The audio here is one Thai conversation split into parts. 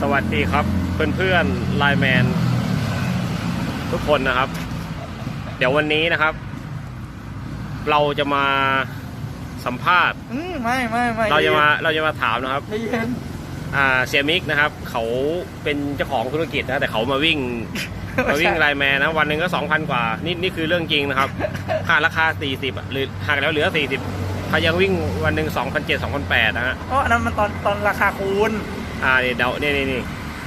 สวัสดีครับเพื่อนๆไลน์แมนทุกคนนะครับ เดี๋ยววันนี้นะครับ เราจะมาสัมภาษณ์อืมไม่ไม่ไม่เราจะมาเราจะมาถามนะครับใจเย็นอ่าเสียมิกนะครับ เขาเป็นเจ้าของธุรกิจนะแต่เขามาวิ่งมาวิ่งไลน์แมนนะวันหนึ่งก็สองพันกว่านี่นี่คือเรื่องจริงนะครับค่าราคาสี่สิบหรือหักแล้วเหลือสี่สิบเขายังวิ่งวันหนึ่งสองพันเจ็ดสองพันแปดนะฮะเพราะอันนั้นมันตอนตอนราคาคูณ อ่านี่เดานี่นี่นี่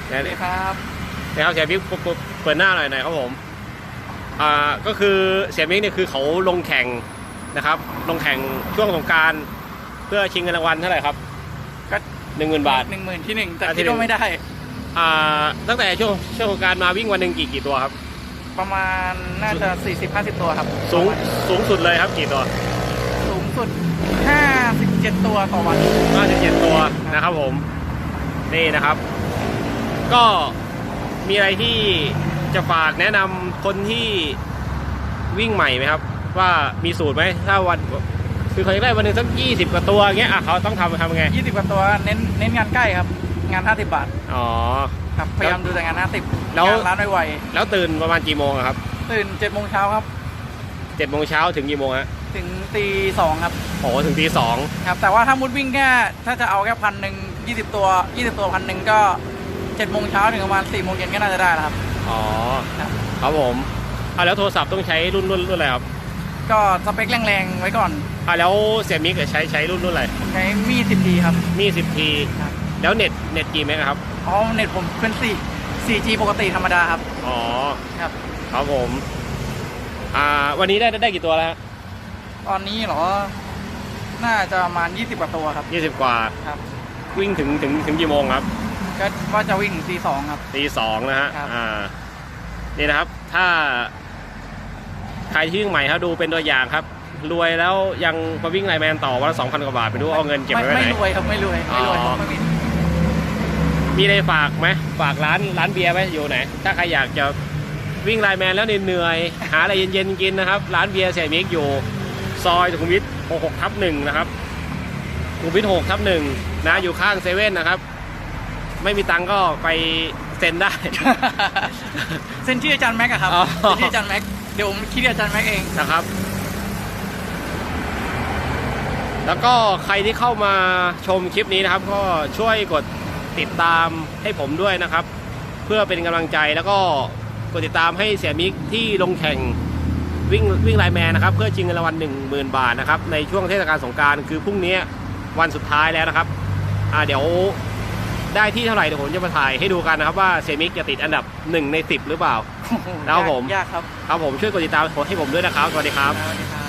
สวัสดีครับนะครับเสียมิกเปิดเปิดเปิดหน้าหน่อยหน่อยครับผมอ่าก็คือเสียมิกเนี่ยคือเขาลงแข่งนะครับ ลงแข่งช่วงสงกรารเพื่อชิงเงินรางวัลเท่าไหร่ครับก็หนึ่งหมื่นบาทหนึ่งหมื่นที่หนึ่งแต่อะที่คิดหนึ่งว่าไม่ได้อ่าตั้งแต่ช่วงช่วงสงกรารมาวิ่งวันหนึ่งกี่กี่ตัวครับ ประมาณน่าจะ40-50ตัวครับ สูงประมาณสูงสุดเลยครับกี่ตัวสูงสุด 57 ตัวต่อวัน57 ตัวนะครับผม นี่นะครับ ก็มีอะไรที่จะฝากแนะนำคนที่วิ่งใหม่ไหมครับ ว่ามีสูตรไหมถ้าวันคือเขาจะได้วันหนึ่งสัก20กว่าตัวอย่างเงี้ยอะเขาต้องทำทำยังไง20กว่าตัวเน้นเน้นงานใกล้ครับ งาน50บาทอ๋อครับพยายามดูแต่งาน50แล้วงานร้านไวแล้วตื่นประมาณกี่โมงอะครับๆตื่น7โมงเช้าครับเจ็ดโมงเช้าถึงกี่โมงฮะถึงตีสองครับโอ้โหถึงตีสองครับ แต่ว่าถ้ามุดวิ่งแค่ถ้าจะเอาแค่พันหนึ่ง 20 ตัว 20 ตัวพันหนึ่งก็7โมงเช้าถึงประมาณ4โมงเย็นก็น่าจะได้แล้วครับ อ๋อ ครับ ครับผมอะแล้วโทรศัพท์ต้องใช้รุ่นรุ่นรุ่นอะไรครับก็สเปคแรงๆไว้ก่อนอะแล้วเสียมิกใช้ใช้รุ่นรุ่นอะไร ใช้มีด10ทีครับ มีสิบที ครับ แล้วเน็ตเน็ตกี่เมกะครับ อ๋อเน็ตผมเป็น4 4G ปกติธรรมดาครับ อ๋อ ครับ ครับผม อ่า วันนี้ได้ได้กี่ตัวแล้วฮะตอนนี้เหรอ น่าจะประมาณ 20 กว่าตัวครับ ยี่สิบกว่า ครับ วิ่งถึงถึงถึงกี่โมงครับ ก็ว่าจะวิ่งตีสองครับ ตีสองนะฮะครับ อ่านี่นะครับ ถ้า ใครที่วิ่งใหม่ครับดูเป็นตัวอย่างครับ รวยแล้วยังมาวิ่งไลน์แมนต่อวันละสองพันกว่าบาทไปดูเอาเงินเก็บไว้ไว้ไม่ไหนรวยครับไม่รวยไม่รวยอ๋อ ไม่มีมีอะไรฝากไหมฝากร้านร้านเบียร์ไหมอยู่ไหน ถ้าใครอยากจะวิ่งไลน์แมนแล้วเหนื่อยๆหาอะไรเย็นๆกินนะครับ ร้านเบียร์เสียมิกอยู่ ซอยสุขุมวิท66ทับหนึ่งนะครับ สุขุมวิท6ทับหนึ่งนะอยู่ข้างเซเว่นนะครับ ไม่มีตังค์ก็ไปเซ็นได้ เซ็นชื่ออาจารย์แม็กอะครับอ๋อ เซ็นชื่ออาจารย์แม็กเดี๋ยวผมคิดอาจารย์แม็กเอง นะครับ แล้วก็ใครที่เข้ามาชมคลิปนี้นะครับ ก็ช่วยกดติดตามให้ผมด้วยนะครับ เพื่อเป็นกำลังใจแล้วก็กดติดตามให้เสียมิกที่ลงแข่งวิ่งวิ่งไลน์แมนนะครับ เพื่อชิงเงินรางวัลหนึ่งหมื่นบาทนะครับ ในช่วงเทศกาลสงกรารคือพรุ่งนี้ วันสุดท้ายแล้วนะครับ อ่าเดี๋ยวได้ที่เท่าไหร่เดี๋ยวผมจะมาถ่ายให้ดูกันนะครับว่าเสียมิกจะติดอันดับหนึ่งในสิบหรือเปล่า ครับผม ยากครับ ครับผมช่วยกดติดตามให้ผมด้วยนะครับ สวัสดีครับ สวัสดีครับ